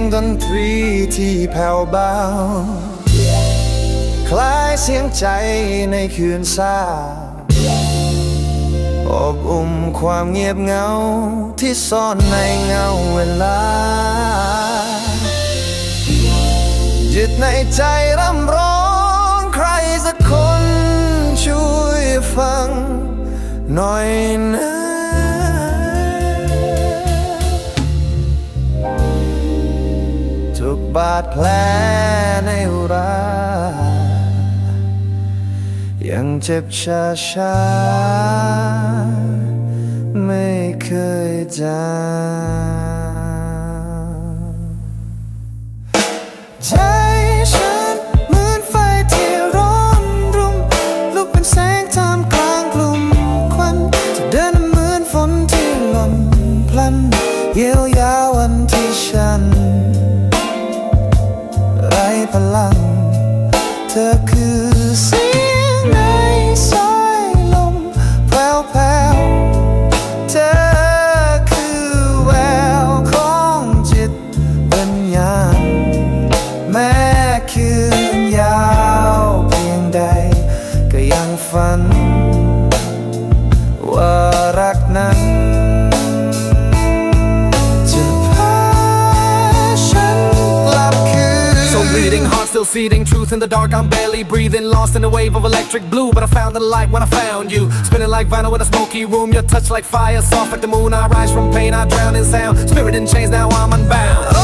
งดนตรีที่แผ่วเบา คล้ายเสียงใจในคืนเศร้าอบอุ่มความเงียบเหงาที่ซ่อนในเงาเวลา ยึดในใจร่ำร้องใครสักคนช่วยฟังหน่อยนะ บาดแผลในอุรา ยังเจ็บชาชาไม่เคยจาง dark I'm barely breathing lost in a wave of electric blue but I found the light when I found you. Spinning like vinyl in a smoky room your touch like fire soft like the moon I rise from pain I drown in sound. Spirit in chains now I'm unbound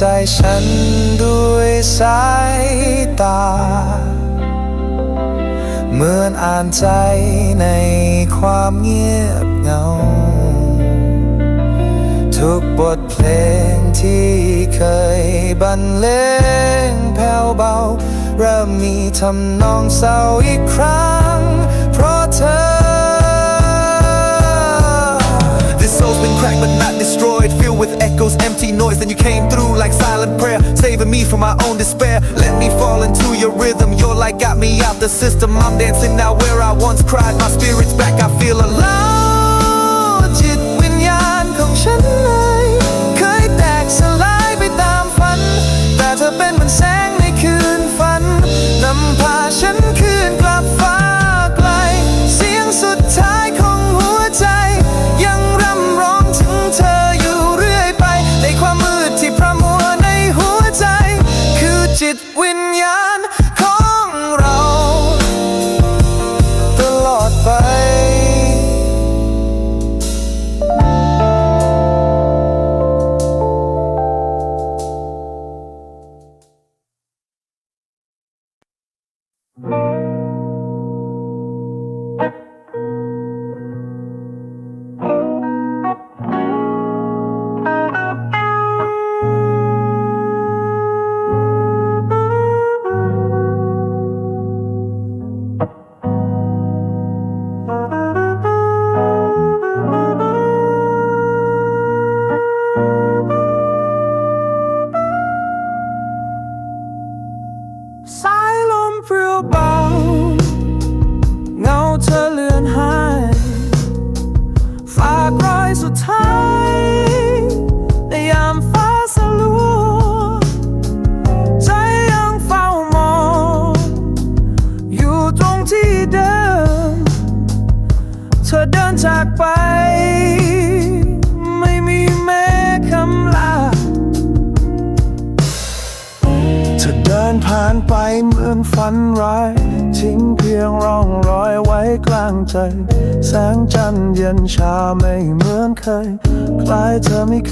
ใจฉันด้วยสายตา เหมือนอ่านใจในความเงียบเงา ทุกบทเพลงที่เคยบรรเลงแผ่วเบา เริ่มมีทำนองเศร้าอีกครั้ง เพราะเธอ soul's been cracked but not destroyed. Filled with echoes, empty noise. Then you came through like silent prayer Saving me from my own despair. Let me fall into your rhythm. Your light got me out the system. I'm dancing now where I once cried. My spirit's back, I feel alive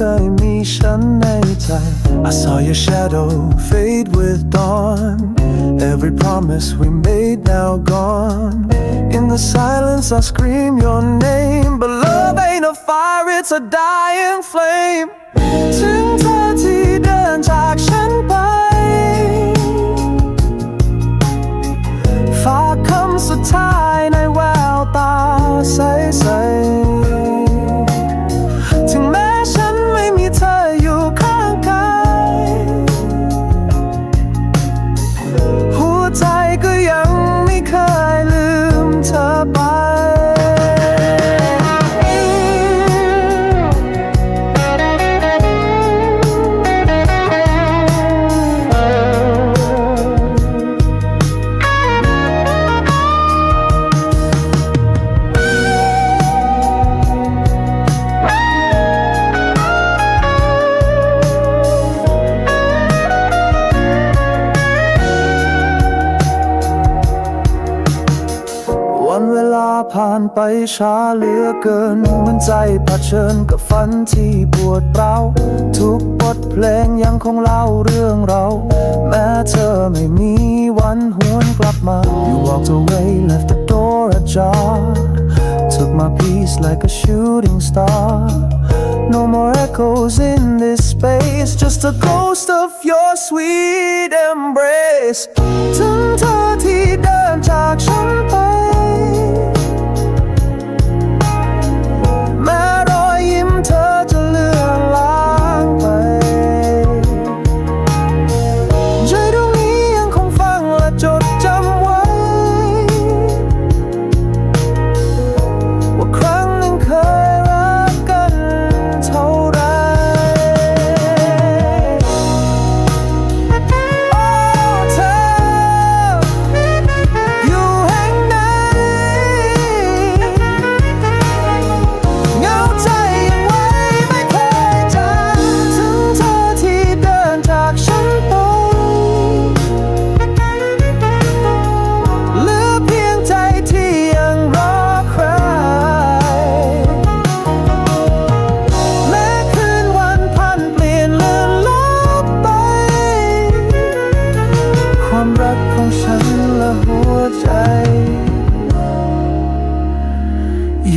illumination I saw your shadow fade with dawn. Every promise we made now gone. In the silence I scream your name. But love ain't a fire, it's a dying flame. ถึงเธอที่เดินจากฉันไป ฝากคำสุดท้ายในแววตาใสๆ ไปช้าเหลือเกินหันใจเชิญกับฝันที่ปวดร้าวทุกบทเพลงยังคงเล่าเรื่องเรา แม้เธอไม่มีวันหวนกลับมา You walked away left the door ajar Took my peace like a shooting star No more echoes in this space Just a ghost of your sweet embrace ถึงเธอที่เดินจากฉัน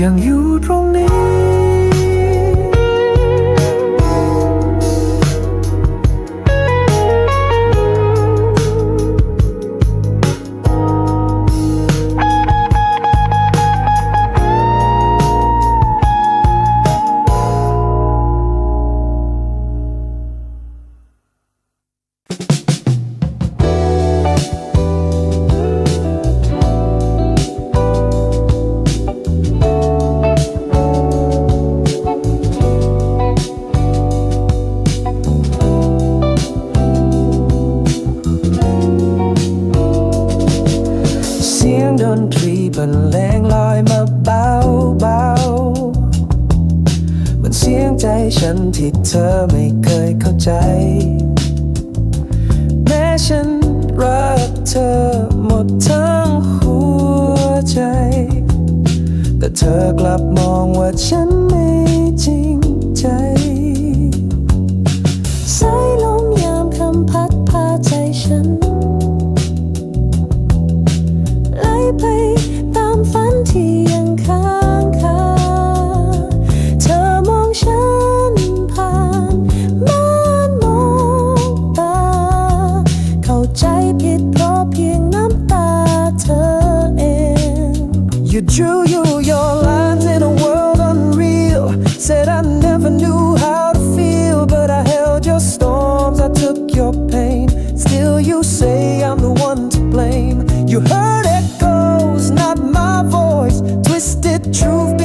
ยังอยู่ตรงนี้ แต่เธอกลับมองว่าฉันไม่จริงใจ prove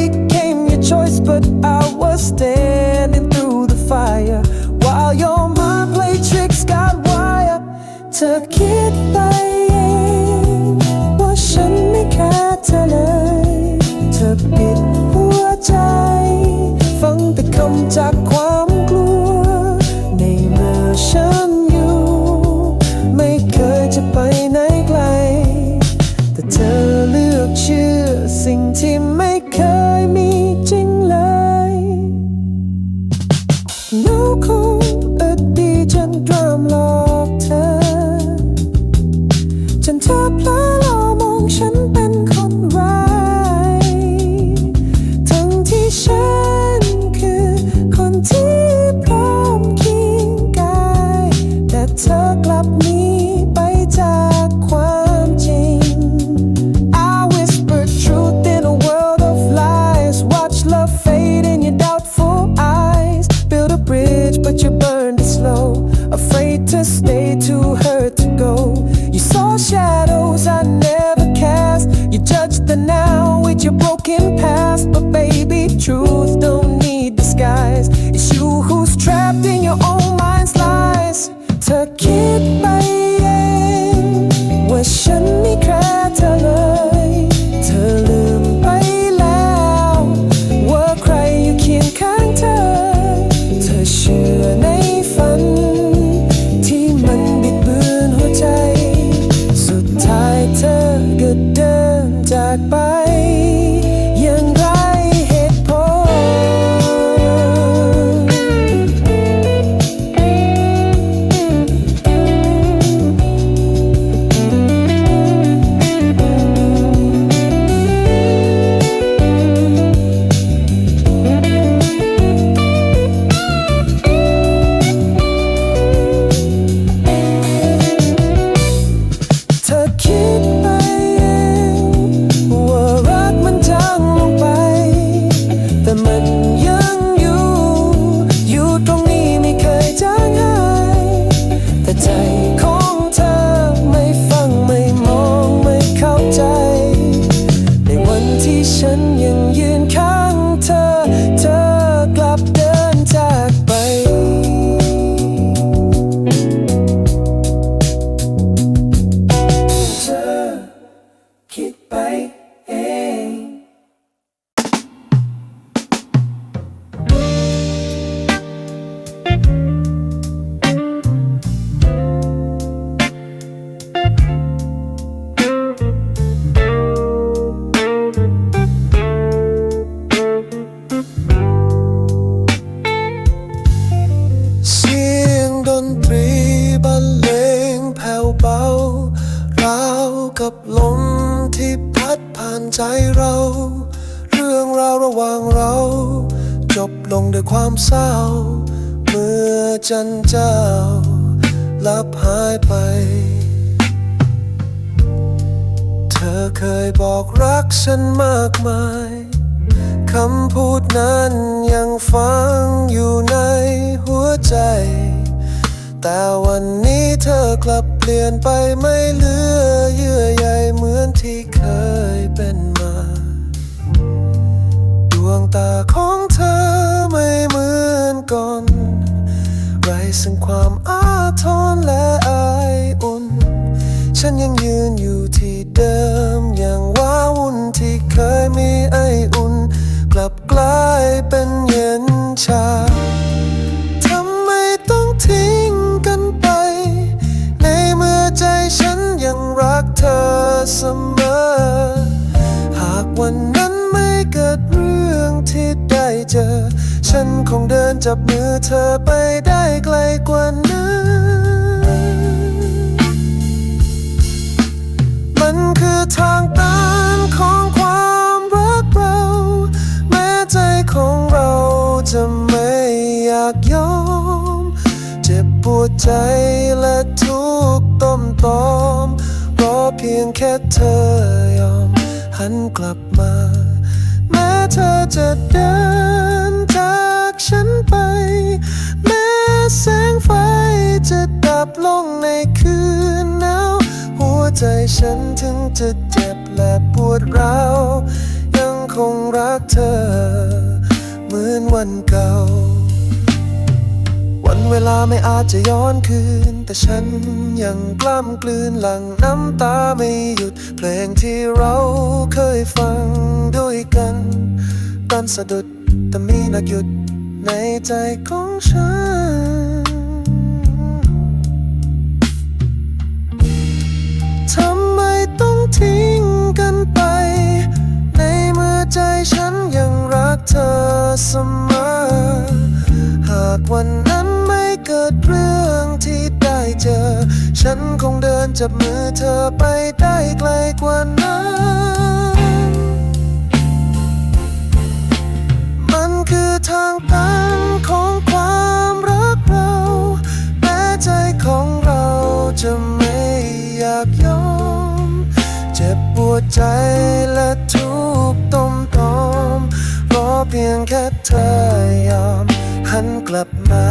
แต่วันนี้เธอกลับเปลี่ยนไปไม่เหลือเยื่อใยเหมือนที่เคยเป็นมา ดวงตาของเธอไม่เหมือนก่อน ไรซึ่งความอาทรและอายอุ่น ฉันยังยืนอยู่ที่เดิมอย่างว้าวุ่นที่เคยมีไออุ่น กลับกลายเป็นเย็นชา เสมอ หากวันนั้นไม่เกิดเรื่องที่ได้เจอ ฉันคงเดินจับมือเธอไปได้ไกลกว่านั้นมันคือทางตันของความรักเรา แม้ใจของเราจะไม่อยากยอม เจ็บปวดใจและทุกข์ต้มตอมรอ พียงแค่เธอยอมหันกลับมา แม้เธอจะเดินจากฉันไป แม้แสงไฟจะดับลงในคืนหนาวหัวใจฉันถึงจะเจ็บและปวดร้าวยังคงรักเธอ เหมือนวันเก่า วันเวลาไม่อาจจะย้อนคืน แต่ฉันยังกล้ำกลืนหลังน้ำตาไม่หยุด เพลงที่เราเคยฟังด้วยกันตันสะดุดแต่มีนักหยุดในใจของฉันทำไมต้องทิ้งกันไป ในเมื่อใจฉันยังรักเธอเสมอ หากวันนั้น เรื่องที่ได้เจอ ฉันคงเดินจับมือเธอไปได้ไกลกว่านั้น มันคือทางตันของความรักเราแม้ใจของเราจะไม่อยากยอม เจ็บปวดใจและทุกต้มตอมรอเพียงแค่เธอยอมหันกลับมา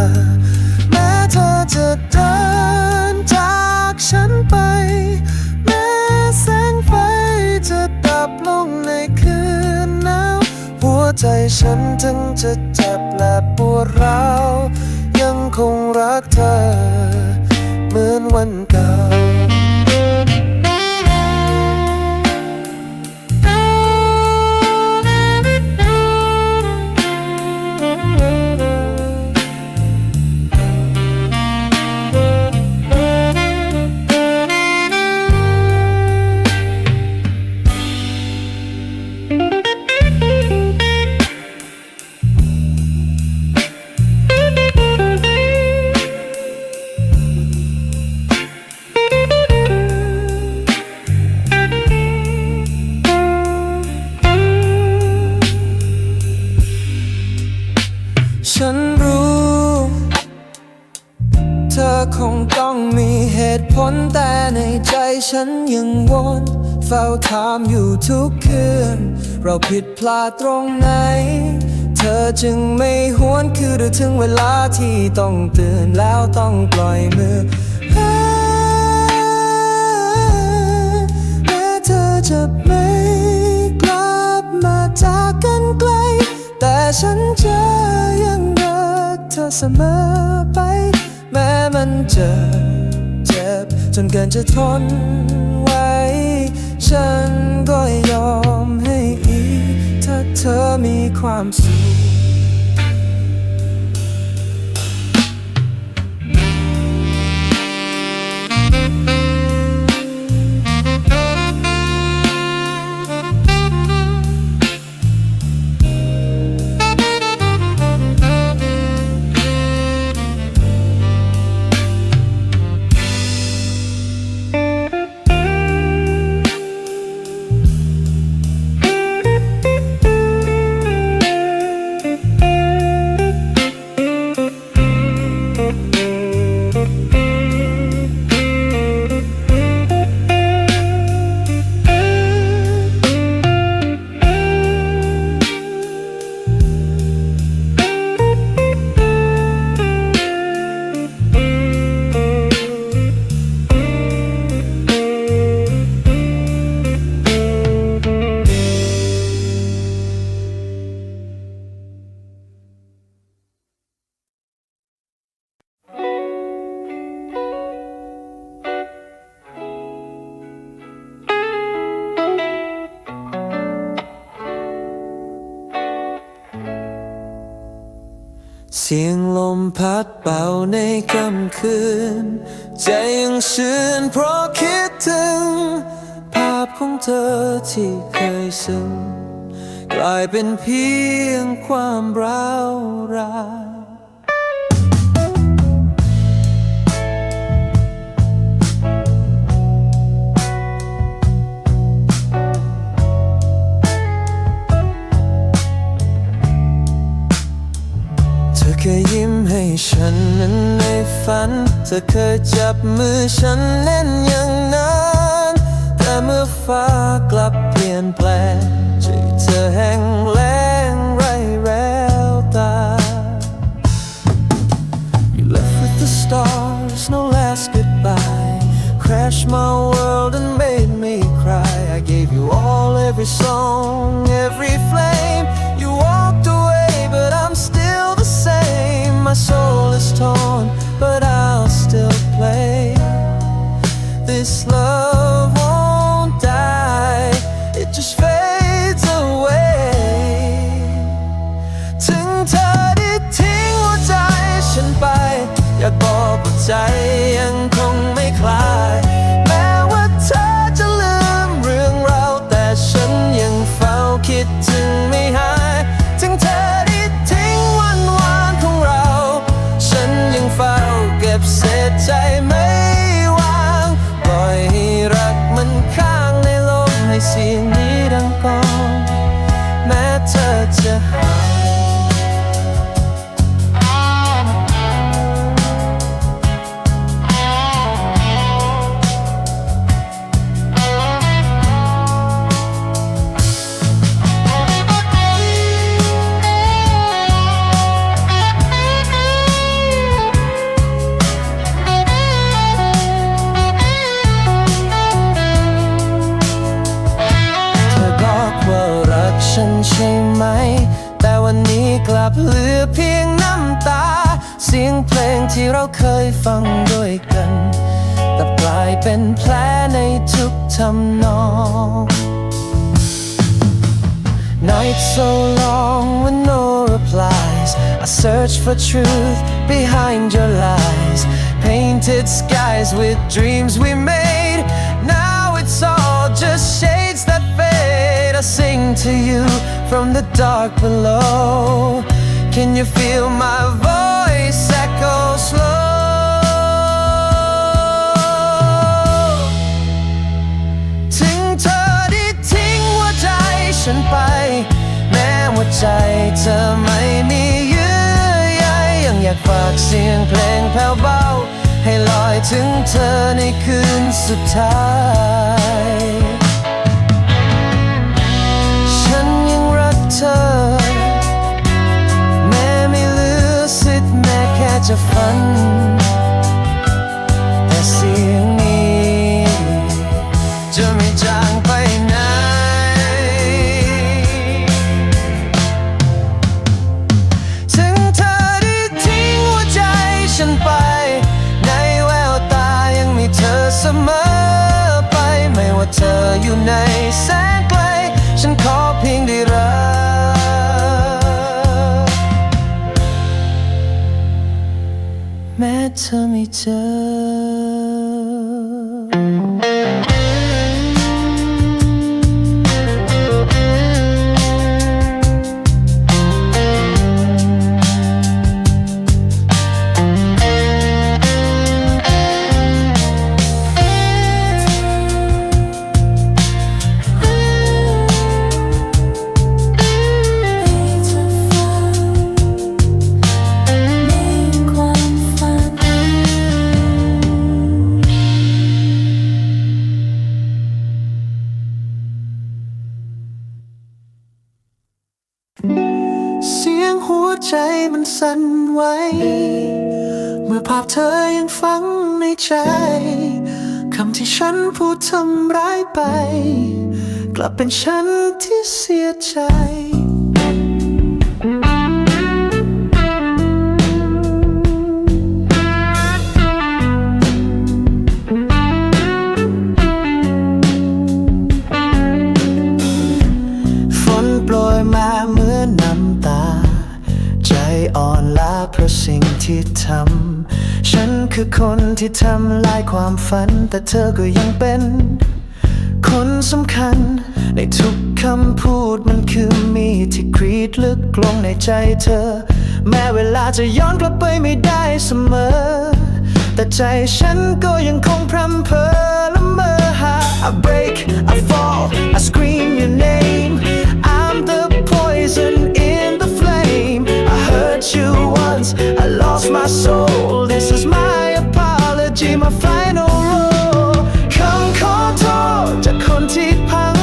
จะเดินจากฉันไป แม้แสงไฟจะดับลงในคืนหนาวหัวใจฉันถึงจะเจ็บและปวดร้าวยังคงรักเธอ เธอคงต้องมีเหตุผลแต่ในใจฉันยังวนเฝ้าถามอยู่ทุกคืน เราผิดพลาดตรงไหน เธอจึงไม่หวนคือหรือถึงเวลาที่ต้องตื่นแล้วต้องปล่อยมือแม้เธอจะไม่กลับมาจากกันไกล แต่ฉันจะยังรักเธอเสมอไป แม้มันจะเจ็บ จนเกินจะทนไว้ ฉันก็ยอมให้อีก ถ้าเธอมีความสุข สียงลมพัดเป่าในค่ำคืน ใจยังชื่นเพราะคิดถึง ภาพของเธอที่เคยซึ้งกลายเป็นเพียงความร้าวราน ฉันนั้นในฝัน เธอเคยจับมือฉันแน่นอย่างนั้น แต่เมื่อฟ้ากลับเปลี่ยนแปลงใจเธอแห้ง search for truth behind your lies. Painted skies with dreams we made. Now it's all just shades that fade. I sing to you from the dark below. Can you feel my voice echo slow? ถึงเธอได้ทิ้งหัวใจฉันไป แม้หัวใจเธอไม่มี ากฝากเสียงเพลงแผ่วเบา ให้ลอยถึงเธอในคืนสุดท้าย ฉันยังรักเธอ แม้ไม่เหลือสิทธิ์แม้แค่จะฝัน ม้เธ สั่นไหว เมื่อภาพเธอยังฝังในใจ คำที่ฉันพูดทำร้ายไป กลับเป็นฉันที่เสียใจ เพราะสิ่งที่ทำ ฉันคือคนที่ทำลายความฝัน แต่เธอก็ยังเป็น คนสำคัญ ในทุกคำพูดมันคือมีที่กรีดลึกลงในใจเธอ แม้เวลาจะย้อนกลับไปไม่ได้เสมอ แต่ใจฉันก็ยังคงพรำเพ้อละเมอหา I break I fall I scream your name I'm the poison Hurt you once I lost my soul This is my apology my final role คำขอโทษจากคนที่พัง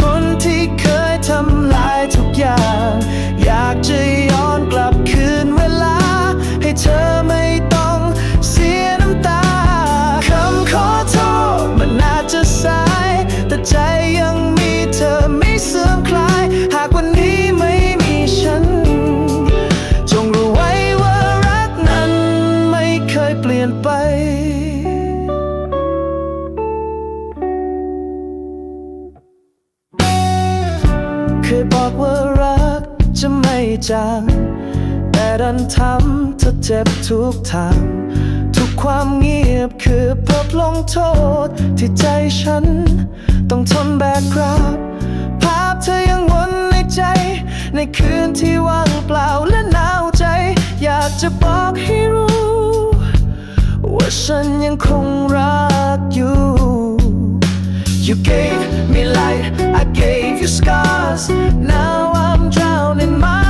คนที่เคยทำลายทุกอย่าง อยากจะย้อนกลับคืนเวลา ให้เธอไม่ จางแต่ดันทำเธอเจ็บทุกทาง ทุกความเงียบคือพบลงโทษ ที่ใจฉัน ต้องทนแบกรับ ภาพเธอยังวนในใจ ในคืนที่ว่างเปล่าและหนาวใจ อยากจะบอกให้รู้ ว่าฉันยังคงรักอยู่ You gave me light, I gave you scars. Now I'm drowning my.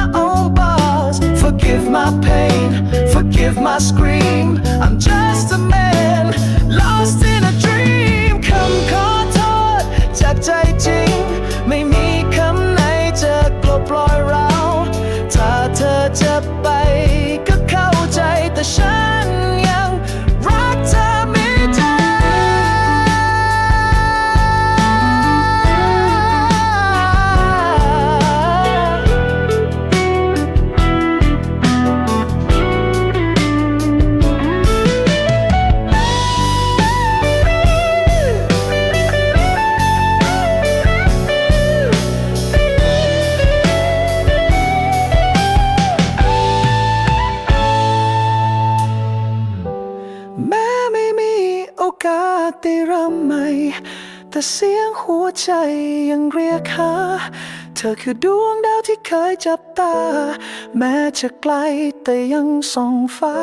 Forgive my pain, forgive my scream. I'm just a man lost in a dream. คำขอโทษจากใจจริง ไม่มีคำไหนจะกลบรอยร้าวถ้าเธอจะไปก็เข้าใจแต่ฉัน เสียงหัวใจยังเรียกหา เธอคือดวงดาวที่เคยจับตา แม้จะไกลแต่ยังส่องฟ้า